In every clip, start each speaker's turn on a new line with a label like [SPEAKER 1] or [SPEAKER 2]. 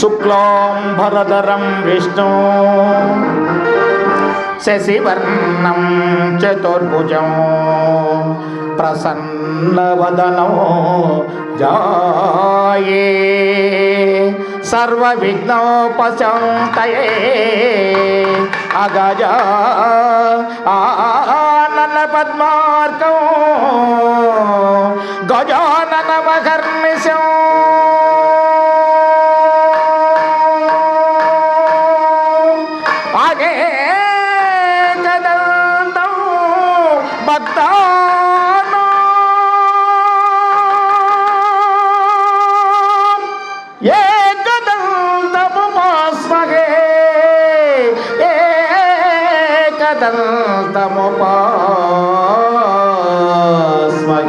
[SPEAKER 1] शुक्लाम्भरधरं विष्णु शशिवर्णं चतुर्भुजम् ప్రసన్నవదనో జాయే. సర్వవిఘ్నోపశాంతయే. అగజ ఆనన పద్మా.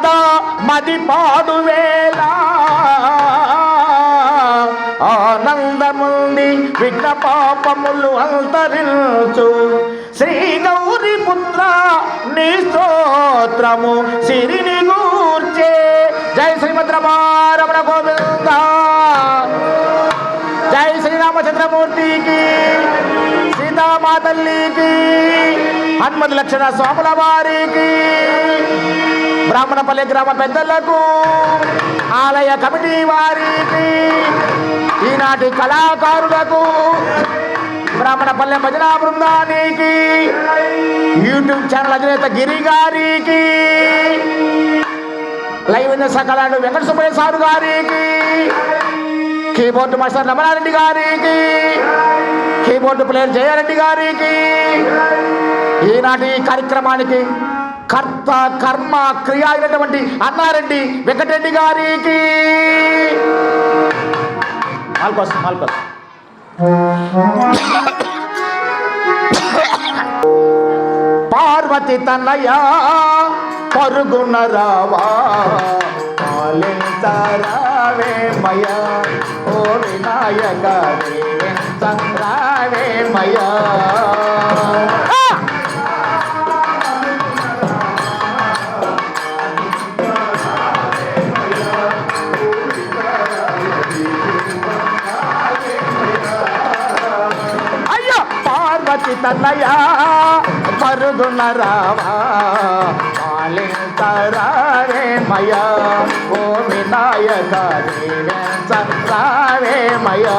[SPEAKER 1] కదా మది పాడువేళ ఆనందముంది విఘ్న పాపములు అంతరించు. శ్రీ గౌరి పుత్ర నీ స్తోత్రము సిరిని గూర్చే. జై శ్రీమద్రమారమణ గోవింద. జై శ్రీరామచంద్రమూర్తికి సీతామాతల్లికి హనుమతి లక్షణ స్వాముల వారికి. బ్రాహ్మణపల్లి గ్రామ పెద్దలకు ఆలయ కమిటీ వారికి ఈనాటి కళాకారులకు బ్రాహ్మణపల్లె భజన బృందానికి యూట్యూబ్ ఛానల్ అధినేత గిరి గారికి లైవ్ ఉన్న సకలాడు వెంకట సుబ్బయ్య సారు గారికి కీబోర్డు మాస్టర్ రమణారెడ్డి గారికి కీబోర్డు ప్లేయర్ జయారెడ్డి గారికి ఈనాటి కార్యక్రమానికి కర్త కర్మ క్రియ అయినటువంటి అన్నారెడ్డి వెంకటరెడ్డి గారికి. మాల్కోసం మాల్కోసం. పార్వతి తన్నయ్య పరుగున రావా. పాలించరావే మయ. ఓ వినాయక రావే మయ. పార్వతి తనయ పరుగున రావా. పాలించరావే మయ ఓ వినాయక రావే మయా.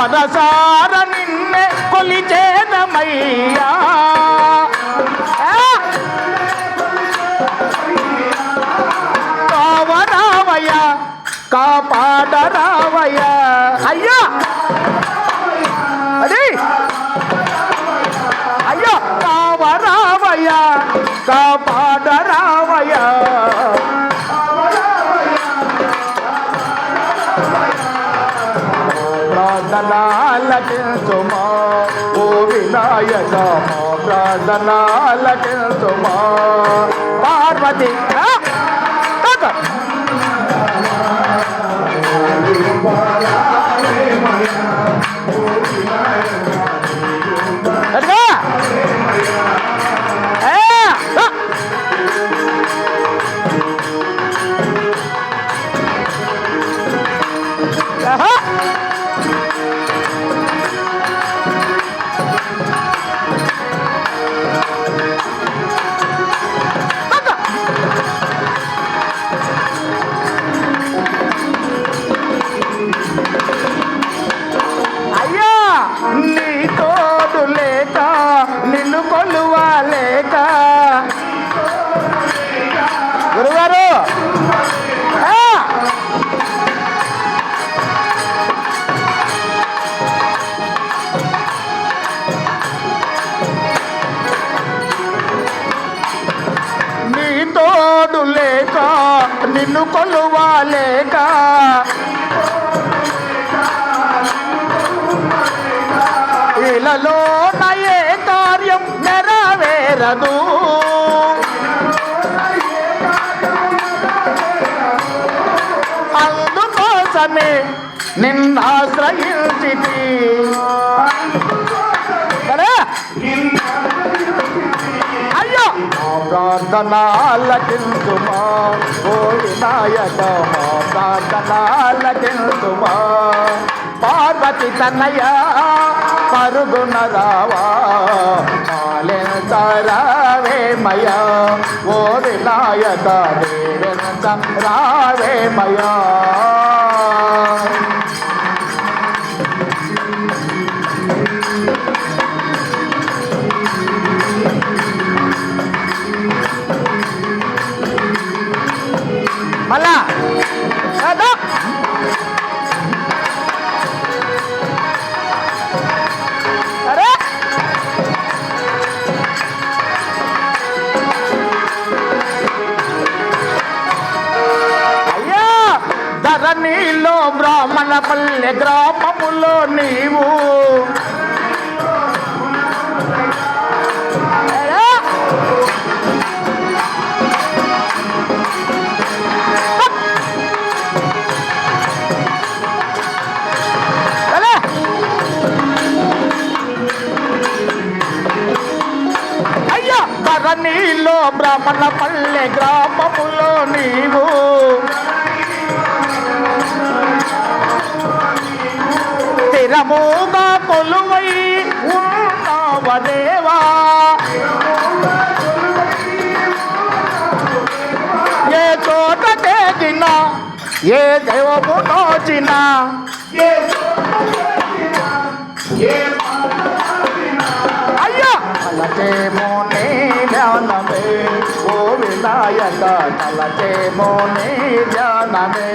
[SPEAKER 1] మనసార నిన్నే కొలిచేదమయ్యా ఆ! కావరావయ్య కాపాడరావయ్య అయ్యా! అది! అయ్యో! కావరావయ్య కాప వినాయక మా పార్వతి కొలువాలేక ఇలలో నయే కార్యం నెరవేరదు. మా ఓ వినాయక మా ప్రార్థనాలకించుమా పార్వతి తనయ పరుగున రావా పాలించరావేమయ్యా ఓ వినాయక దేవించ రావేమయా పల్లె గ్రామములో నీవు. ధరణిలో బ్రాహ్మణ పల్లె గ్రామములో నీవు. స్థిరముగా కొలువై ఉన్నావదేవా. ఏ చోట తేగినా ఏ దైవము నోచిన అయ్యా! తలచేమో నీ ఓ వినాయక తలచేమో నీ ధ్యానమే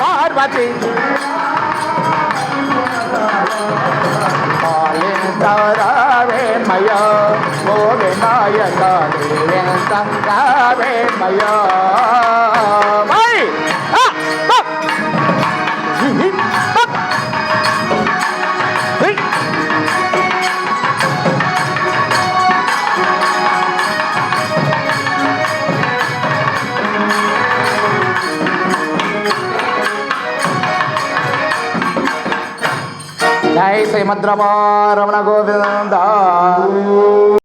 [SPEAKER 1] పార్వతి! పాలించరావే మయ ఓ వినాయక దేవేంద్రావే మయ మై జై శ్రీమద్రమా గోవింద.